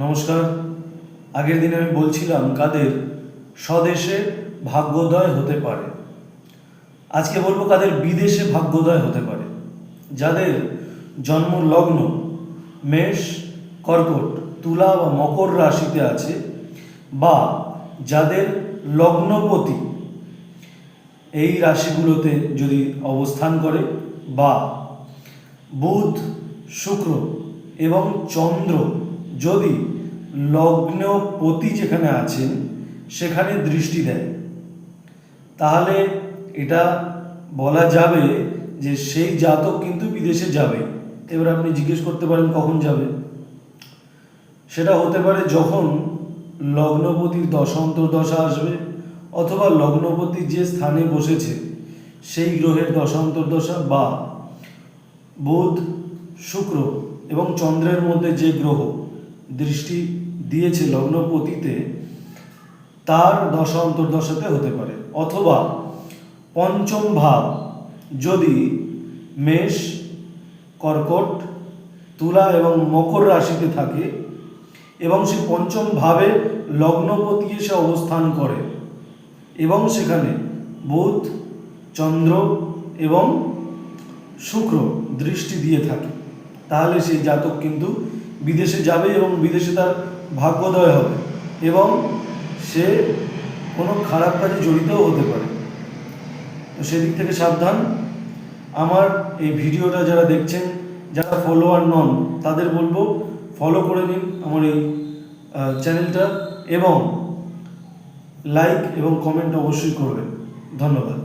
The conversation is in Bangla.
নমস্কার। আগের দিনে আমি বলছিলাম কাদের স্বদেশে ভাগ্যোদয় হতে পারে। আজকে বলব কাদের বিদেশে ভাগ্যোদয় হতে পারে। যাদের জন্ম লগ্ন মেষ, কর্কট, তুলা বা মকর রাশিতে আছে বা যাদের লগ্নপতি এই রাশিগুলোতে যদি অবস্থান করে বা বুধ, শুক্র এবং চন্দ্র যদি লগ্নপতি যেখানে আছেন, সেখানে দৃষ্টি দেয় তাহলে এটা বলা যাবে যে সেই জাতক কিন্তু বিদেশে যাবে। এবার আপনি জিজ্ঞেস করতে পারেন, কখন যাবে? সেটা হতে পারে যখন লগ্নপতির দশা আসবে, অথবা লগ্নপতি যে স্থানে বসেছে, সেই গ্রহের দশা বা বুধ, শুক্র এবং চন্দ্রের মধ্যে যে গ্রহ দৃষ্টি দিয়েছে লগ্নপতিতে তার দশা অন্তর্দশাতে হতে পারে। অথবা পঞ্চম ভাব, যদি মেষ, কর্কট, তুলা এবং মকর রাশিতে থাকে এবং সে পঞ্চম ভাবে লগ্নপতি এসে অবস্থান করে এবং সেখানে বুধ, চন্দ্র এবং শুক্র দৃষ্টি দিয়ে থাকে। তাহলে সেই জাতক কিন্তু বিদেশে যাবে এবং বিদেশে তার ভাগ্যোদয় হবে এবং সে কোনো খারাপ কাজে জড়িতও হতে পারে। তো সেদিক থেকে সাবধান। আমার এই ভিডিওটা যারা দেখছেন, যারা ফলোয়ার নন, তাদের বলব ফলো করে নিন আমার এই চ্যানেলটা এবং লাইক এবং কমেন্ট অবশ্যই করবেন। ধন্যবাদ।